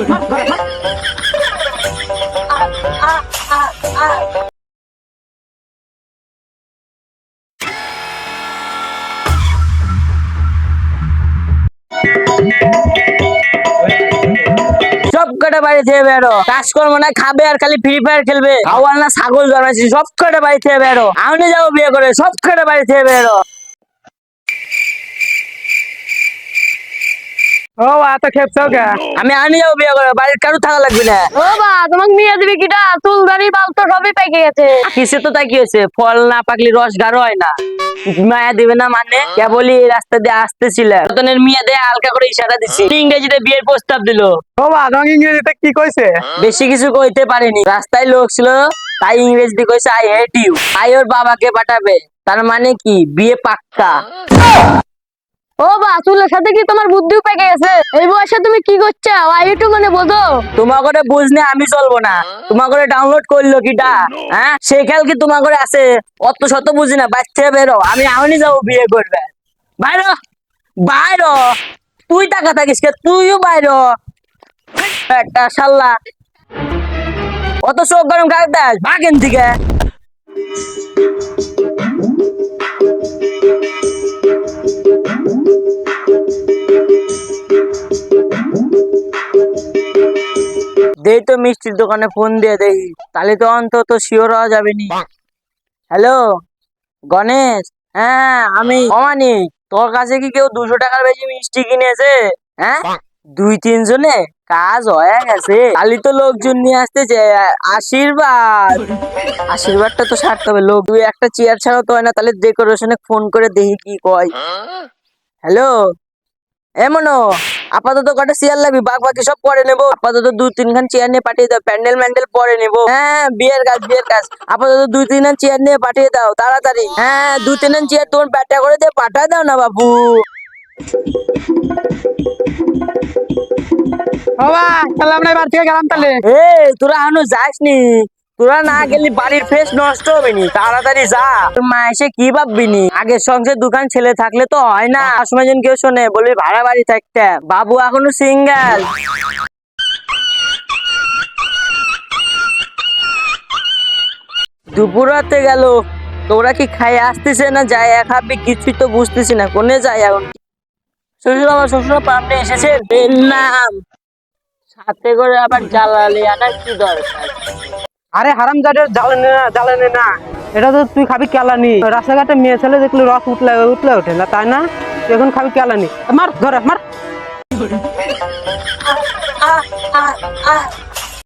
মার, ধরে, মার। সব কটা বাড়ি থেকে বেরো। কাজ করব না খাবে আর খালি ফ্রি ফায়ার খেলবে। খাওয়ার না ছাগল জন্মাইছি সব কটা বাড়ি থেকে বেরো। আমি যাব বিয়ে করে সব কটা বাড়ি থেকে বেরো। ও খেপছো কে? আমি আনি যাব বিয়ে করে বাড়ির কারও থাকা লাগবে না। ও বা তোমাকে নিয়ে দিবি কিটা? চুল দাড়ি বাল তো সবই পেকে গেছে। কিসে তো তাই কি হয়েছে? ফল না পাকলি রস গাঢ় হয় না। মায়া দিবে না মানে? কেবলই এই রাস্তা দিয়ে আসতেছিল। রতনের মেয়ে দিয়ে হালকা করে ইশারা দিছি। ইংরেজিতে বিয়ের প্রস্তাব দিল। ও বা তোমাকে ইংরেজিতে কি কইছে? বেশি কিছু কইতে পারেনি। রাস্তায় লোক ছিল তাই ইংরেজি কইছে আই হেট ইউ আই ওর বাবাকে পাঠাবে। তার মানে কি? বিয়ে পাক্কা। ও বা, চুলের সাথে কি তোমার বুদ্ধিও পেকে গেছে? এই বয়সে তুমি কি করছ? আই একটু মানে বোঝো। তোমার করে আমি চলবো না। তোমার ডাউনলোড করল কিটা হ্যাঁ? সেই খেয়াল কি তোমার আছে? অত শত বুঝি না বাচ্চা বেরো। আমি এখনই যাব বিয়ে করবে। বাইর বাইর। তুই টাকা থাকিস কে? তুইও বাইর। একটা শাল্লা অত চোখ গরম কাক দেয়? ভাগেন থেকে। দেই তো মিষ্টির দোকানে ফোন দিয়ে দেখি তাহলে তো অন্তত শিওর হওয়া যাবে নি। হ্যালো গণেশ? হ্যাঁ আমি। অমানি, তোর কাছে কি কেউ দুশো টাকার বেশি মিষ্টি কিনেছে? হ্যাঁ? দুই তিনজনে? কাজ হয়ে গেছে। খালি তো লোকজন নিয়ে আসতেছে। আশীর্বাদ। আশীর্বাদটা তো সারতে হবে। লোক দুই একটা চেয়ার ছাড়াও তো হয় না। তাহলে ডেকোরেশনে ফোন করে দেখি কি কয়। হ্যালো? এমনও আপাতত কটা চেয়ার লাগবে? বাঘ বাকি সব পরে নেব। আপাতত দু তিনখান চেয়ার নিয়ে পাঠিয়ে দাও। প্যান্ডেল ম্যান্ডেল পরে নেব। হ্যাঁ বিয়ের কাজ বিয়ের কাজ। আপাতত দুই তিনখান চেয়ার নিয়ে পাঠিয়ে দাও তাড়াতাড়ি। হ্যাঁ দু তিনখান চেয়ার তোমার ব্যাটা করে দিয়ে পাঠায় দাও না বাবু। ও বা তাহলে আমরা এবার থেকে গেলাম তাহলে। এ তোরা এখনও যাসনি? তোরা না গেলি বাড়ির ফেস নষ্ট হবে নি তাড়াতাড়ি যা। তোর মা এসে কি ভাববি নি আগের সংসার দোকান ছেলে থাকলে তো হয় না। সময় জন কেউ শোনে, বলবি ভাড়া বাড়ি থাকতে। বাবু এখনও সিঙ্গেল দুপুর রাতে গেল। তোরা কি খাই আসতেছে না যায় খাবি কিছুই তো বুঝতেছি না, কোনে যায় এখন? শ্বশুর আমার শ্বশুর পাম্পে এসেছে? এর নাম। সাথে করে আবার জ্বালালি আনার কি দরকার? আরে হারাম জাদের জ্বালানি না জ্বালানি না। এটা তো তুই খাবি কেলানি। রাস্তাঘাটে মেয়ে ছেলে দেখলি রস উঠলে উঠলে ওঠে না, তাই না? এখন খাবি কেলানি। মার, ধরে, মার।